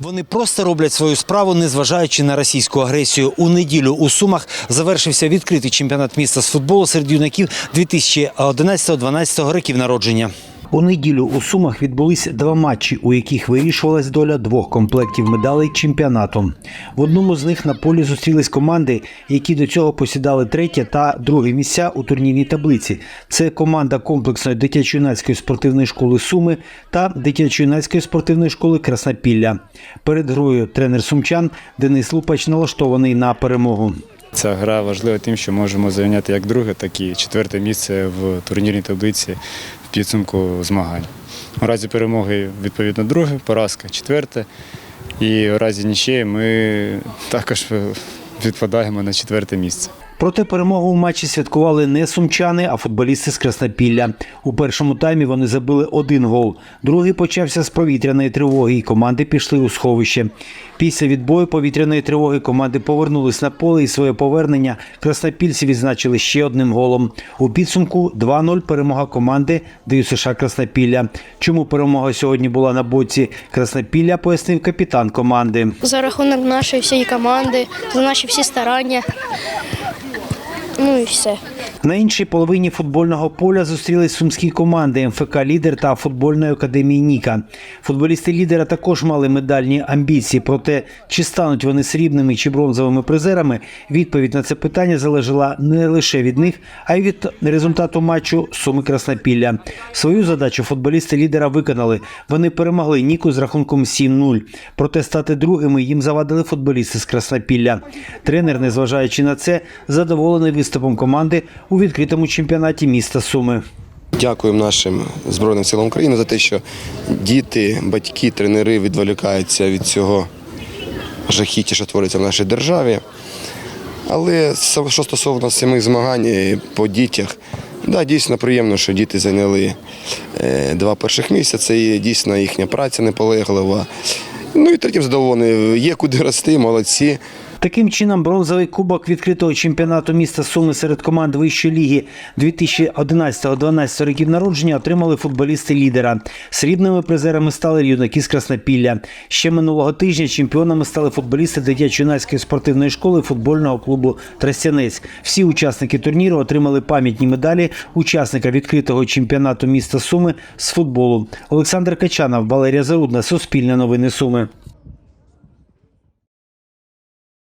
Вони просто роблять свою справу, незважаючи на російську агресію. У неділю у Сумах завершився відкритий чемпіонат міста з футболу серед юнаків 2011-2012 років народження. У неділю у Сумах відбулись два матчі, у яких вирішувалась доля двох комплектів медалей чемпіонату. В одному з них на полі зустрілись команди, які до цього посідали третє та друге місця у турнірній таблиці. Це команда комплексної дитячо-юнацької спортивної школи Суми та дитячо-юнацької спортивної школи Краснопілля. Перед грою тренер сумчан Денис Лупач налаштований на перемогу. Ця гра важлива тим, що можемо зайняти як друге, так і четверте місце в турнірній таблиці підсумку змагань. У разі перемоги, відповідно, друге, поразка четверте. І у разі нічиї ми також відпадаємо на четверте місце. Проте перемогу у матчі святкували не сумчани, а футболісти з Краснопілля. У першому таймі вони забили один гол. Другий почався з повітряної тривоги, і команди пішли у сховище. Після відбою повітряної тривоги команди повернулись на поле і своє повернення краснопільці відзначили ще одним голом. У підсумку 2-0 перемога команди ДЮСШ Краснопілля. Чому перемога сьогодні була на боці Краснопілля, пояснив капітан команди. за рахунок нашої всієї команди, за наші всі старання. you. Ну і все. На іншій половині футбольного поля зустрілись сумські команди МФК Лідер та футбольної академії Ніка. Футболісти лідера також мали медальні амбіції. Проте чи стануть вони срібними чи бронзовими призерами, відповідь на це питання залежала не лише від них, а й від результату матчу Суми Краснопілля. Свою задачу футболісти лідера виконали. Вони перемогли Ніку з рахунком 7-0. Проте стати другими їм завадили футболісти з Краснопілля. Тренер, незважаючи на це, задоволений виступом команди у відкритому чемпіонаті міста Суми. Дякуємо нашим Збройним силам України за те, що діти, батьки, тренери відволікаються від цього жахіття, що твориться в нашій державі. Але що стосовно самих змагань по дітях, да, дійсно приємно, що діти зайняли е, два перших місця. Це є дійсно їхня праця неполеглива. Ну і третім задоволений. Є куди рости, молодці. Таким чином, бронзовий кубок відкритого чемпіонату міста Суми серед команд вищої ліги 2011-2012 років народження отримали футболісти лідера. Срібними призерами стали юнаки з Краснопілля. Ще минулого тижня чемпіонами стали футболісти дитячо-юнацької спортивної школи футбольного клубу Тростянець. Всі учасники турніру отримали пам'ятні медалі учасника відкритого чемпіонату міста Суми з футболу. Олександр Качанов, Валерія Зарудна, Суспільне новини Суми.